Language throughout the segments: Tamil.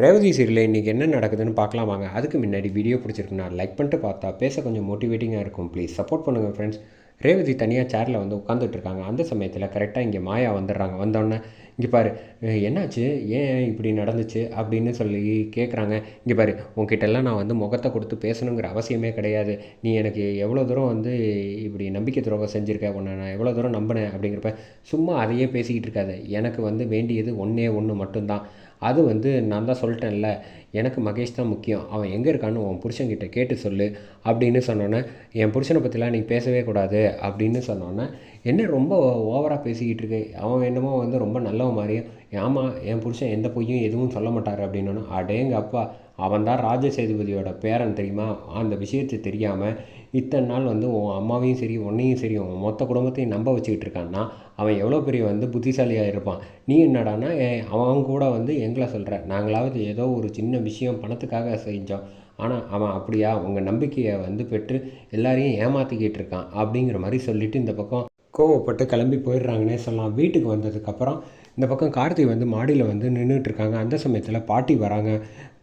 ரேவதி சீரியலில் இன்றைக்கி என்ன நடக்குதுன்னு பார்க்கலாம் வாங்க. அதுக்கு முன்னாடி வீடியோ பிடிச்சிருக்குன்னா லைக் பண்ணிட்டு பார்த்தா பேச கொஞ்சம் மோட்டிவேட்டிங்காக இருக்கும். ப்ளீஸ் சப்போர்ட் பண்ணுங்கள் ஃப்ரெண்ட்ஸ் ரேவதி தனியாக சேரில் வந்து உட்காந்துட்டு இருக்காங்க. அந்த சமயத்தில் கரெக்டாக இங்கே மாயா வந்துடுறாங்க. வந்தோடனே இங்கே பாரு என்னாச்சு? ஏன் இப்படி நடந்துச்சு? அப்படின்னு சொல்லி கேட்குறாங்க இங்கே பாரு உங்ககிட்டலாம் நான் வந்து முகத்தை கொடுத்து பேசணுங்கிற அவசியமே கிடையாது. நீ எனக்கு எவ்வளோ தூரம் வந்து இப்படி நம்பிக்கை துரோகம் செஞ்சுருக்க? உன்னை நான் எவ்வளோ தூரம் நம்பினேன்? அப்படிங்கிறப்ப சும்மா அதையே பேசிக்கிட்டு இருக்காது. எனக்கு வந்து வேண்டியது ஒன்றே ஒன்று மட்டும்தான். அது வந்து நான் தான் சொல்லிட்டேன்ல எனக்கு மகேஷ் தான் முக்கியம். அவன் எங்கே இருக்கான்னு உன் புருஷன்கிட்ட கேட்டு சொல்லு அப்படின்னு சொன்னோன்னே என் புருஷனை பற்றிலாம் நீ பேசவே கூடாது. அப்படின்னு சொன்னோன்னே என்ன ரொம்ப ஓவராக பேசிக்கிட்டு இருக்கு? அவன் என்னமோ வந்து ரொம்ப நல்லவன் மாதிரியும் ஆமாம் என் புருஷன் எந்த பொய்யும் எதுவும் சொல்ல மாட்டார் அப்படின்னோன்னு அடேங்க அப்பா அவன் தான் ராஜ சேதுபதியோட பேரன் தெரியுமா? அந்த விஷயத்தை தெரியாமல் இத்தனை நாள் வந்து உன் அம்மாவையும் சரி உன்னையும் சரி உன் மொத்த குடும்பத்தையும் நம்ப வச்சுக்கிட்டு இருக்கான்னா அவன் எவ்வளோ பெரிய வந்து புத்திசாலியாக இருப்பான். நீ என்னடான்னா அவன் கூட வந்து எங்களை சொல்கிற நாங்களாவது ஏதோ ஒரு சின்ன விஷயம் பணத்துக்காக செஞ்சோம். ஆனால் அவன் அப்படியா? உங்கள் நம்பிக்கையை வந்து பெற்று எல்லாரையும் ஏமாற்றிக்கிட்டு இருக்கான் அப்படிங்கிற மாதிரி சொல்லிட்டு இந்த பக்கம் கோவப்பட்டு கிளம்பி போயிடுறாங்கன்னே சொல்லலாம். வீட்டுக்கு வந்ததுக்கப்புறம் இந்த பக்கம் கார்த்தி வந்து மாடியில் வந்து நின்றுட்டுருக்காங்க அந்த சமயத்தில் பாட்டி வராங்க.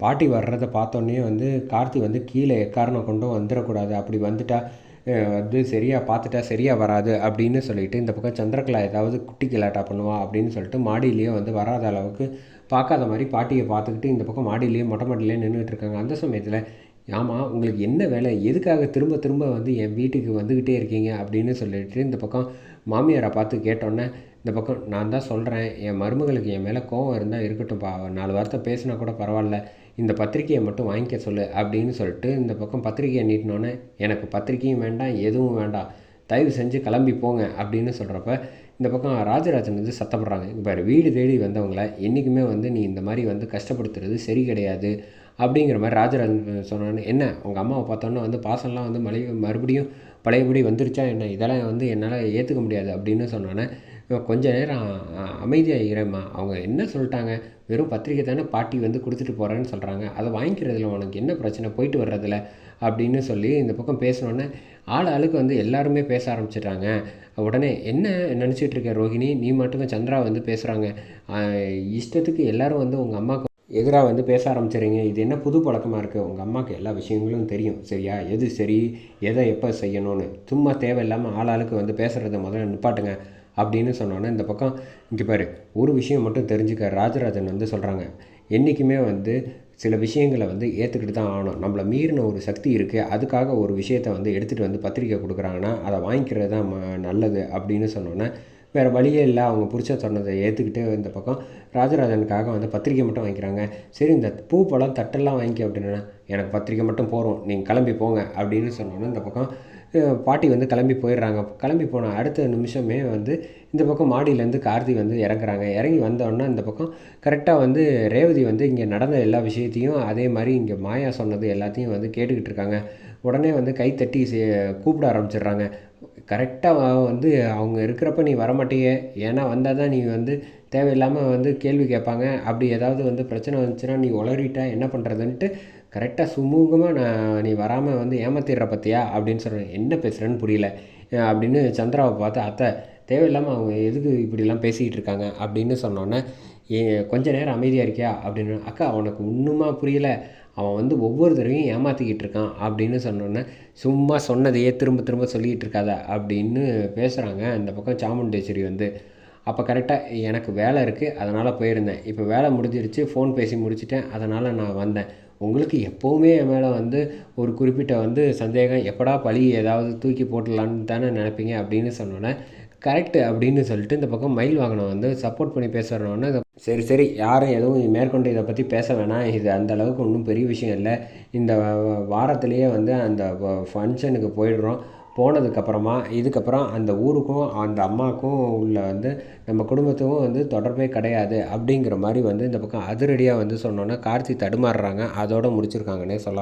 பாட்டி வர்றதை பார்த்தோன்னே வந்து கார்த்தி வந்து கீழே எக்காரணம் கொண்டும் வந்துடக்கூடாது அப்படி வந்துட்டா வந்து சரியாக பார்த்துட்டா சரியாக வராது அப்படின்னு சொல்லிட்டு இந்த பக்கம் சந்திரகலா ஏதாவது குட்டி கிளாட்டா பண்ணுவா அப்படின்னு சொல்லிட்டு மாடியிலேயே வந்து வராத அளவுக்கு பார்க்காத மாதிரி பாட்டியை பார்த்துக்கிட்டு இந்த பக்கம் மாடியிலேயே மொட்டை மாடியிலேயே நின்றுட்டு இருக்காங்க அந்த சமயத்தில் ஆமாம் உங்களுக்கு என்ன வேலை? எதுக்காக திரும்ப திரும்ப வந்து என் வீட்டுக்கு வந்துக்கிட்டே இருக்கீங்க அப்படின்னு சொல்லிட்டு இந்த பக்கம் மாமியாரை பார்த்து கேட்டோன்னே இந்த பக்கம் நான் தான் சொல்கிறேன் என் மருமகளுக்கு என் மேலே கோவம் இருந்தால் இருக்கட்டும்ப்பா நாலு வார்த்தை பேசினா கூட பரவாயில்ல இந்த பத்திரிக்கையை மட்டும் வாங்கிக்க சொல்லு அப்படின்னு சொல்லிட்டு இந்த பக்கம் பத்திரிக்கையை நீட்டினோன்னே எனக்கு பத்திரிக்கையும் வேண்டாம் எதுவும் வேண்டாம் தயவு செஞ்சு கிளம்பி போங்க அப்படின்னு சொல்கிறப்ப இந்த பக்கம் ராஜராஜன் வந்து சத்தப்படுறாங்க. இங்கே பாரு வீடு தேடி வந்தவங்கள என்றைக்குமே வந்து நீ இந்த மாதிரி வந்து கஷ்டப்படுத்துறது சரி கிடையாது அப்படிங்கிற மாதிரி ராஜராஜன் சொன்னான்னு என்ன உங்கள் அம்மாவை பார்த்தோன்னே வந்து பாசம்லாம் வந்து மலை மறுபடியும் பழையபடி வந்துருச்சா என்ன? இதெல்லாம் வந்து என்னால் ஏற்றுக்க முடியாது அப்படின்னு சொன்னோன்னே இவன் கொஞ்ச நேரம் அமைதியாகிறேம்மா அமைதியாக அவங்க என்ன சொல்லிட்டாங்க? வெறும் பத்திரிக்கை தானே பாட்டி வந்து கொடுத்துட்டு போகிறேன்னு சொல்கிறாங்க அதை வாங்கிக்கிறதுல உனக்கு என்ன பிரச்சனை? போயிட்டு வர்றதில்ல அப்படின்னு சொல்லி இந்த பக்கம் பேசினோன்னே ஆள் ஆளுக்கு வந்து எல்லாருமே பேச ஆரம்பிச்சிடுறாங்க. உடனே என்ன நினச்சிட்டு இருக்க ரோஹிணி நீ மட்டும் சந்திரா வந்து பேசுகிறாங்க இஷ்டத்துக்கு எல்லாரும் வந்து உங்கள் அம்மாவுக்கு எதிராக வந்து பேச ஆரம்பிச்சிடுறீங்க. இது என்ன புது பழக்கமாக இருக்குது உங்கள் அம்மாவுக்கு எல்லா விஷயங்களும் தெரியும். சரியா? எது சரி? எதை எப்போ செய்யணும்னு? சும்மா தேவையில்லாமல் ஆளாளுக்கு வந்து பேசுகிறத முதல்ல நிப்பாட்டுங்க. அப்படின்னு சொன்னோன்னே இந்த பக்கம் இங்கே பாரு ஒரு விஷயம் மட்டும் தெரிஞ்சுக்க ராஜராஜன் வந்து சொல்கிறாங்க என்றைக்குமே வந்து சில விஷயங்களை வந்து ஏற்றுக்கிட்டு தான் ஆகணும். நம்மளை மீறின ஒரு சக்தி இருக்குது அதுக்காக ஒரு விஷயத்தை வந்து எடுத்துகிட்டு வந்து பத்திரிக்கை கொடுக்குறாங்கன்னா அதை வாங்கிக்கிறது தான் ம- நல்லது அப்படின்னு சொன்னோன்னே வேறு வழியே இல்லை அவங்க பிடிச்ச சொன்னதை ஏற்றுக்கிட்டு இந்த பக்கம் ராஜராஜனுக்காக வந்து பத்திரிக்கை மட்டும் வாங்கிக்கிறாங்க. சரி இந்த பூ பழம் தட்டெல்லாம் வாங்கிக்க அப்படின்னா எனக்கு பத்திரிக்கை மட்டும் போகிறோம் நீங்கள் கிளம்பி போங்க அப்படின்னு சொன்னோன்னே இந்த பக்கம் பாட்டி வந்து கிளம்பி போயிடுறாங்க. கிளம்பி போன அடுத்த நிமிஷமே வந்து இந்த பக்கம் மாடியிலேருந்து கார்த்தி வந்து இறங்குறாங்க. இறங்கி வந்தோடனே இந்த பக்கம் கரெக்டாக வந்து ரேவதி வந்து இங்கே நடந்த எல்லா விஷயத்தையும் அதே மாதிரி இங்கே மாயா சொன்னது எல்லாத்தையும் வந்து கேட்டுக்கிட்டு இருக்காங்க. உடனே வந்து கை தட்டி சே- கூப்பிட ஆரம்பிச்சிடுறாங்க. கரெக்டாக வந்து அவங்க இருக்கிறப்ப நீ வரமாட்டியே. ஏன்னா வந்தால் தான் நீ வந்து தேவையில்லாமல் வந்து கேள்வி கேட்பாங்க. அப்படி ஏதாவது வந்து பிரச்சனை வந்துச்சுன்னா நீ உளறிட்டா என்ன பண்ணுறதுன்ட்டு கரெக்டாக சுமூகமாக நான் நீ வராமல் வந்து ஏமாத்திடுற பத்தியா? அப்படின்னு சொல்கிறேன் என்ன பேசுகிறேன்னு புரியல. அப்படின்னு சந்திராவை பார்த்து அத்தை தேவையில்லாமல் அவங்க எதுக்கு இப்படிலாம் பேசிக்கிட்டு இருக்காங்க? அப்படின்னு சொன்னோன்னே ஏ கொஞ்ச நேரம் அமைதியாக இருக்கியா? அப்படின்னு அக்கா அவனுக்கு ஒன்றுமா புரியல. அவன் வந்து ஒவ்வொரு தடவையும் ஏமாற்றிக்கிட்டு இருக்கான். அப்படின்னு சொன்னோன்னே சும்மா சொன்னதையே திரும்ப திரும்ப சொல்லிக்கிட்டு இருக்காத அப்படின்னு பேசுகிறாங்க அந்த பக்கம் சாமுண்டேஸ்வரி வந்து. அப்போ கரெக்டாக எனக்கு வேலை இருக்குது அதனால் போயிருந்தேன். இப்போ வேலை முடிஞ்சிருச்சு ஃபோன் பேசி முடிச்சிட்டேன் அதனால் நான் வந்தேன். உங்களுக்கு எப்போவுமே என் மேலே வந்து ஒரு குறிப்பிட்ட வந்து சந்தேகம் எப்படா பழி ஏதாவது தூக்கி போட்டுடலான்னு தானே நினைப்பீங்க அப்படின்னு சொன்னோன்னே கரெக்டு அப்படின்னு சொல்லிட்டு இந்த பக்கம் மயில் வாங்கினவன் வந்து சப்போர்ட் பண்ணி பேசுகிறவொன்னே சரி சரி யாரும் எதுவும் மேற்கொண்டு இதை பற்றி பேச வேணாம் இது அந்த அளவுக்கு ஒன்றும் பெரிய விஷயம் இல்லை. இந்த வாரத்திலேயே வந்து அந்த ஃபங்க்ஷனுக்கு போயிடுறோம். போனதுக்கப்புறமா இதுக்கப்புறம் அந்த ஊருக்கும் அந்த அம்மாவுக்கும் உள்ள வந்து நம்ம குடும்பத்துக்கும் வந்து தொடர்பே கிடையாது அப்படிங்கிற மாதிரி வந்து இந்த பக்கம் அதிரடியாக வந்து சொன்னோன்னே கார்த்தி தடுமாறுறாங்க. அதோட முடிச்சிருக்காங்கன்னே சொல்லலாம்.